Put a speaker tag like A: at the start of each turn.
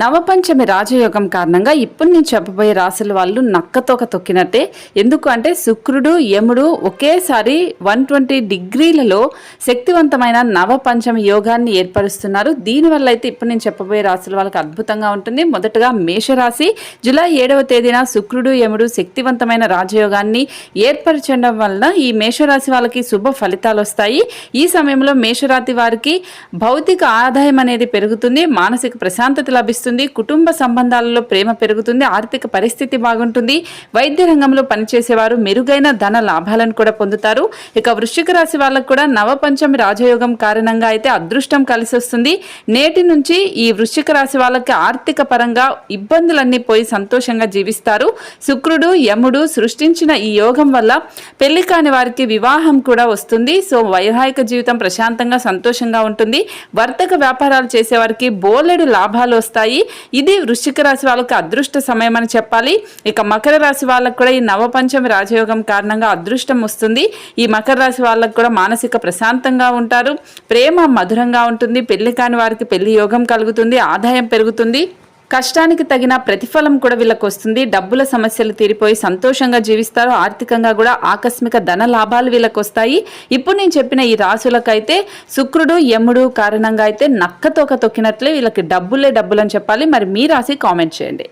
A: నవపంచమి రాజయోగం కారణంగా ఇప్పుడు నేను చెప్పబోయే రాసుల వాళ్ళు నక్కతోక తొక్కినట్టే. ఎందుకు అంటే శుక్రుడు యముడు ఒకేసారి వన్ ట్వంటీ డిగ్రీలలో శక్తివంతమైన నవపంచమి యోగాన్ని ఏర్పరుస్తున్నారు. దీనివల్ల అయితే ఇప్పుడు నేను చెప్పబోయే రాసుల వాళ్ళకి అద్భుతంగా ఉంటుంది. మొదటగా మేషరాశి. జూలై ఏడవ తేదీన శుక్రుడు యముడు శక్తివంతమైన రాజయోగాన్ని ఏర్పరచడం వలన ఈ మేషరాశి వాళ్ళకి శుభ ఫలితాలు వస్తాయి. ఈ సమయంలో మేషరాశి వారికి భౌతిక ఆదాయం అనేది పెరుగుతుంది. మానసిక ప్రశాంతత లభిస్తుంది. కుటుంబ సంబంధాలలో ప్రేమ పెరుగుతుంది. ఆర్థిక పరిస్థితి బాగుంటుంది. వైద్య రంగంలో పనిచేసేవారు మెరుగైన ధన లాభాలను కూడా పొందుతారు. ఇక వృశ్చిక రాశి వాళ్ళకు కూడా నవపంచమి రాజయోగం కారణంగా అయితే అదృష్టం కలిసి వస్తుంది నేటి నుంచి ఈ వృశ్చిక రాశి వాళ్ళకి ఆర్థిక పరంగా ఇబ్బందులన్నీ పోయి సంతోషంగా జీవిస్తారు. శుక్రుడు యముడు సృష్టించిన ఈ యోగం వల్ల పెళ్ళి కాని వారికి వివాహం కూడా వస్తుంది. సో వైవాహిక జీవితం ప్రశాంతంగా సంతోషంగా ఉంటుంది. వర్తక వ్యాపారాలు చేసేవారికి బోలెడు లాభాలు వస్తాయి. ఇది వృశ్చిక రాశి వాళ్ళకి అదృష్ట సమయం అని చెప్పాలి. ఇక మకర రాశి వాళ్ళకు కూడా ఈ నవపంచమి రాజయోగం కారణంగా అదృష్టం వస్తుంది. ఈ మకర రాశి వాళ్ళకు కూడా మానసిక ప్రశాంతంగా ఉంటారు. ప్రేమ మధురంగా ఉంటుంది. పెళ్ళి కాని వారికి పెళ్ళి యోగం కలుగుతుంది. ఆదాయం పెరుగుతుంది. కష్టానికి తగిన ప్రతిఫలం కూడా వీళ్ళకు వస్తుంది డబ్బుల సమస్యలు తీరిపోయి సంతోషంగా జీవిస్తారు. ఆర్థికంగా కూడా ఆకస్మిక ధన లాభాలు వీళ్ళకు వస్తాయి ఇప్పుడు నేను చెప్పిన ఈ రాసులకైతే శుక్రుడు యముడు కారణంగా అయితే నక్కతోక తొక్కినట్లే వీళ్ళకి డబ్బులే డబ్బులు అని చెప్పాలి. మరి మీ రాసి కామెంట్ చేయండి.